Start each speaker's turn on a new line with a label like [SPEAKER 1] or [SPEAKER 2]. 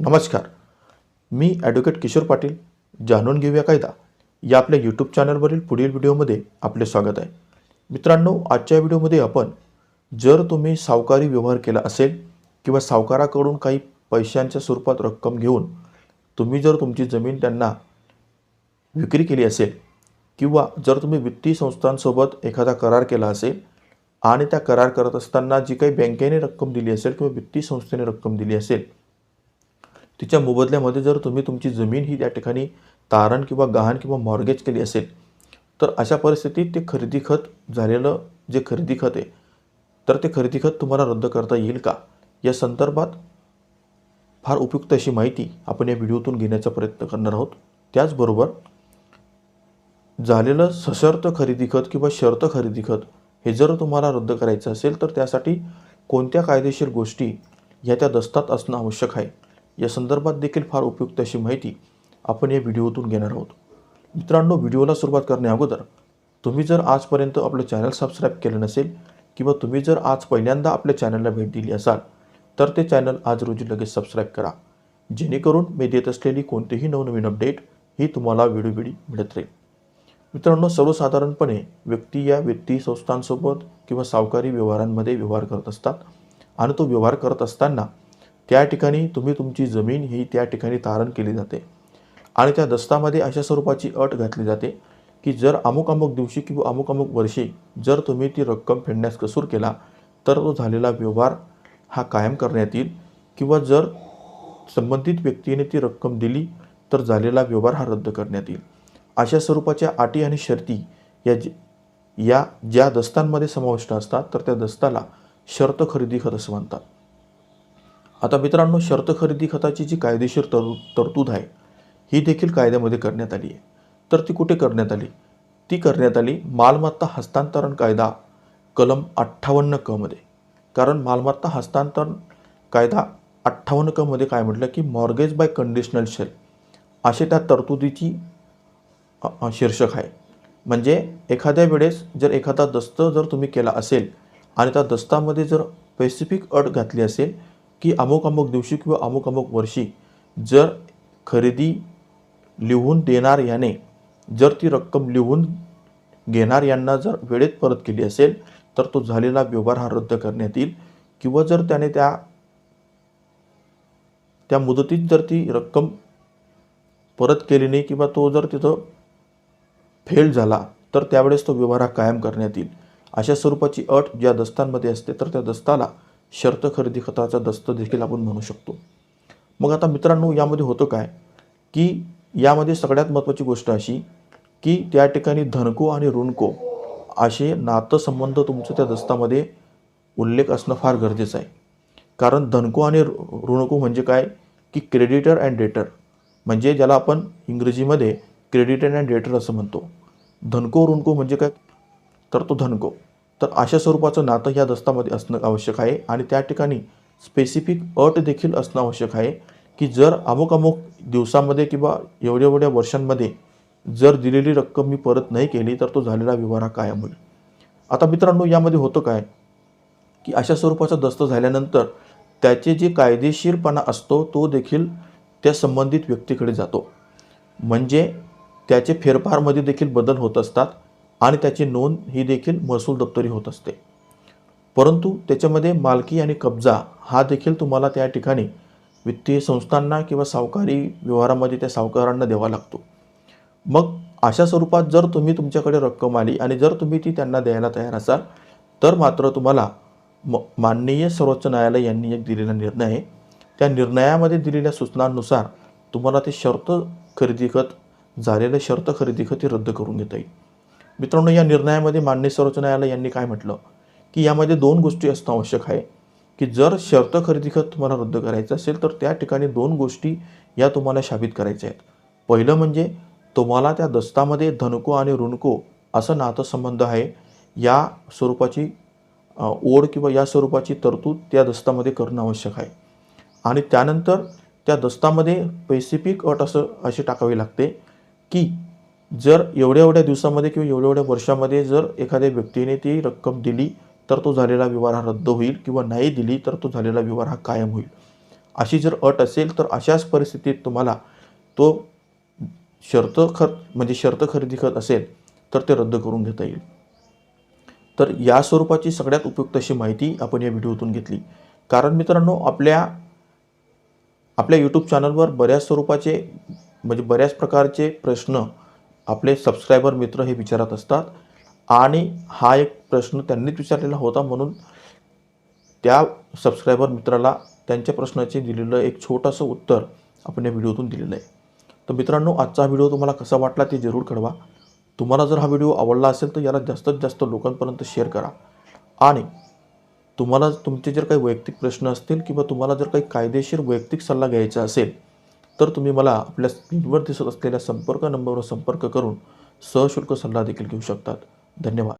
[SPEAKER 1] नमस्कार. मी ॲडव्होकेट किशोर पाटील जाणून घेऊया कायदा. या आपल्या यूट्यूब चॅनलवरील पुढील व्हिडिओमध्ये आपले स्वागत आहे. मित्रांनो आजच्या व्हिडिओमध्ये आपण जर तुम्ही सावकारी व्यवहार केला असेल किंवा सावकाराकडून काही पैशांच्या स्वरूपात रक्कम घेऊन तुम्ही जर तुमची जमीन त्यांना विक्री केली असेल किंवा जर तुम्ही वित्तीय संस्थांसोबत एखादा करार केला असेल आणि त्या करार करत असताना जी काही बँकेने रक्कम दिली असेल किंवा वित्तीय संस्थेने रक्कम दिली असेल तिच्या मोबदल्यामध्ये जर तुम्ही तुमची जमीन ही त्या ठिकाणी तारण किंवा गहाण किंवा मॉर्गेज केली असेल तर अशा परिस्थितीत ते खरेदी खत झालेलं जे खरेदी खत आहे तर ते खरेदी खत तुम्हाला रद्द करता येईल का? या संदर्भात फार उपयुक्त अशी माहिती आपण या व्हिडिओतून घेण्याचा प्रयत्न करणार आहोत. त्याचबरोबर झालेलं सशर्त खरेदी खत किंवा शर्त खरेदी खत हे जर तुम्हाला रद्द करायचं असेल तर त्यासाठी कोणत्या कायदेशीर गोष्टी ह्या त्या दस्तात असणं आवश्यक आहे? या संदर्भात देखील फार उपयुक्त अशी माहिती आपण या व्हिडिओतून घेणार आहोत. मित्रांनो व्हिडिओला सुरुवात करण्या अगोदर तुम्ही जर आजपर्यंत आपलं चॅनल सबस्क्राईब केलं नसेल किंवा तुम्ही जर आज पहिल्यांदा आपल्या चॅनलला भेट दिली असाल तर ते चॅनल आज रोजी लगेच सबस्क्राईब करा. जेणेकरून मी देत असलेली कोणतीही नवनवीन अपडेट ही तुम्हाला वेळोवेळी मिळत राहील. मित्रांनो सर्वसाधारणपणे व्यक्ती या वित्तीय संस्थांसोबत किंवा सावकारी व्यवहारांमध्ये व्यवहार करत असतात आणि तो व्यवहार करत असताना त्या ठिकाणी तुम्ही तुमची जमीन ही त्या ठिकाणी तारण केली जाते. आणि त्या दस्तामध्ये अशा स्वरूपाची अट घातली जाते की जर अमुक अमुक दिवशी किंवा अमुक अमुक वर्षी जर तुम्ही ती रक्कम फेडण्यास कसूर केला तर तो झालेला व्यवहार हा कायम करण्यात येईल. किंवा जर संबंधित व्यक्तीने ती रक्कम दिली तर झालेला व्यवहार हा रद्द करण्यात येईल. अशा स्वरूपाच्या अटी आणि शर्ती या या ज्या दस्तांमध्ये समाविष्ट असतात तर त्या दस्ताला शर्त खरेदी खत असं म्हणतात. आता मित्रांनो शर्त खरेदी खताची जी कायदेशीर तरतू तरतूद आहे ही देखील कायद्यामध्ये करण्यात आली आहे. तर ती कुठे करण्यात आली? ती करण्यात आली मालमत्ता हस्तांतरण कायदा कलम अठ्ठावन्न कमध्ये कारण मालमत्ता हस्तांतरण कायदा अठ्ठावन्न कमध्ये काय म्हटलं की मॉर्गेज बाय कंडिशनल शेल असे त्या तरतुदीची शीर्षक आहे. म्हणजे एखाद्या वेळेस जर एखादा दस्त जर तुम्ही केला असेल आणि त्या दस्तामध्ये जर स्पेसिफिक अट घातली असेल की अमुक अमुक दिवशी किंवा अमुक अमुक वर्षी जर खरेदी लिहून देणार याने जर ती रक्कम लिहून घेणार यांना जर वेळेत परत केली असेल तर तो झालेला व्यवहार हा रद्द करण्यात येईल. किंवा जर त्याने त्या त्या मुदतीत जर ती रक्कम परत केली नाही किंवा तो जर तिथं फेल झाला तर त्यावेळेस तो व्यवहार हा कायम करण्यात येईल. अशा स्वरूपाची अट ज्या दस्तांमध्ये असते तर त्या दस्ताला शर्त खरेदी खताचा दस्त देखील आपण म्हणू शकतो. मग आता मित्रांनो यामध्ये होतं काय? की यामध्ये सगळ्यात महत्त्वाची गोष्ट अशी की त्या ठिकाणी धनको आणि ऋणको असे नातंसंबंध तुमचं त्या दस्तामध्ये उल्लेख असणं फार गरजेचं आहे. कारण धनको आणि ऋणको म्हणजे काय? की क्रेडिटर अँड डेटर. म्हणजे ज्याला आपण इंग्रजीमध्ये क्रेडिटर अँड डेटर असं म्हणतो. धनको ऋणको म्हणजे काय? तर तो धनको. तर अशा स्वरूपाचं नातं ह्या दस्तामध्ये असणं आवश्यक आहे आणि त्या ठिकाणी स्पेसिफिक अट देखील असणं आवश्यक आहे की जर अमुक अमुक दिवसामध्ये किंवा एवढ्या एवढ्या वर्षांमध्ये जर दिलेली रक्कम मी परत नाही केली तर तो झालेला व्यवहार हा कायम होईल. आता मित्रांनो यामध्ये होतं काय? की अशा स्वरूपाचा दस्त झाल्यानंतर त्याचे जे कायदेशीरपणा असतो तो देखील त्या संबंधित व्यक्तीकडे जातो. म्हणजे त्याचे फेरफारमध्ये देखील बदल होत असतात. आणि त्याची नोंद ही देखील महसूल दप्तरी होत असते. परंतु त्याच्यामध्ये मालकी आणि कब्जा हा देखील तुम्हाला त्या ठिकाणी वित्तीय संस्थांना किंवा सावकारी व्यवहारामध्ये त्या सावकारांना द्यावा लागतो. मग अशा स्वरूपात जर तुम्ही तुमच्याकडे रक्कम आली आणि जर तुम्ही ती त्यांना द्यायला तयार असाल तर मात्र तुम्हाला म माननीय सर्वोच्च न्यायालय यांनी एक दिलेला निर्णय आहे. त्या निर्णयामध्ये दिलेल्या सूचनांनुसार तुम्हाला ते शर्त खरेदी खत झालेलं शर्त खरेदी खत हे रद्द करून घेता येईल. मित्रांनो या निर्णयामध्ये माननीय सर्वोच्च न्यायालय यांनी काय म्हटलं? की यामध्ये दोन गोष्टी असणं आवश्यक आहे. की जर शर्त खरेदी खत तुम्हाला रद्द करायचं असेल तर त्या ठिकाणी दोन गोष्टी या तुम्हाला शाबित करायच्या आहेत. पहिलं म्हणजे तुम्हाला त्या दस्तामध्ये धनको आणि ऋणको असं नातंसंबंध आहे. या स्वरूपाची ओढ किंवा या स्वरूपाची तरतूद त्या दस्तामध्ये करणं आवश्यक आहे. आणि त्यानंतर त्या दस्तामध्ये स्पेसिफिक अट असं अशी टाकावी लागते की जर एवढ्या एवढ्या दिवसामध्ये किंवा एवढ्या एवढ्या वर्षामध्ये जर एखाद्या व्यक्तीने ती रक्कम दिली तर तो झालेला व्यवहार हा रद्द होईल किंवा नाही दिली तर तो झालेला व्यवहार हा कायम होईल. अशी जर अट असेल तर अशाच परिस्थितीत तुम्हाला तो शर्त खर म्हणजे शर्त खरेदी करत असेल तर ते रद्द करून घेता येईल. तर या स्वरूपाची सगळ्यात उपयुक्त अशी माहिती आपण या व्हिडिओतून घेतली. कारण मित्रांनो आपल्या आपल्या यूट्यूब चॅनलवर बऱ्याच स्वरूपाचे म्हणजे बऱ्याच प्रकारचे प्रश्न आपले सबस्क्रायबर मित्र हे विचारत असतात. आणि हा एक प्रश्न त्यांनीच विचारलेला होता म्हणून त्या सबस्क्रायबर मित्राला त्यांच्या प्रश्नाचे दिलेलं एक छोटंसं उत्तर आपण या व्हिडिओतून दिलेलं आहे. तर मित्रांनो आजचा व्हिडिओ तुम्हाला कसा वाटला ते जरूर कळवा. तुम्हाला जर हा व्हिडिओ आवडला असेल तर याला जास्तीत जास्त लोकांपर्यंत शेअर करा. आणि तुम्हाला तुमचे जर काही वैयक्तिक प्रश्न असतील किंवा तुम्हाला जर काही कायदेशीर वैयक्तिक सल्ला घ्यायचा असेल तर तुम्ही मला आपल्या स्क्रीनवर दिसत असलेल्या संपर्क नंबरवर संपर्क करून सशुल्क सल्ला देखील घेऊ शकतात. धन्यवाद.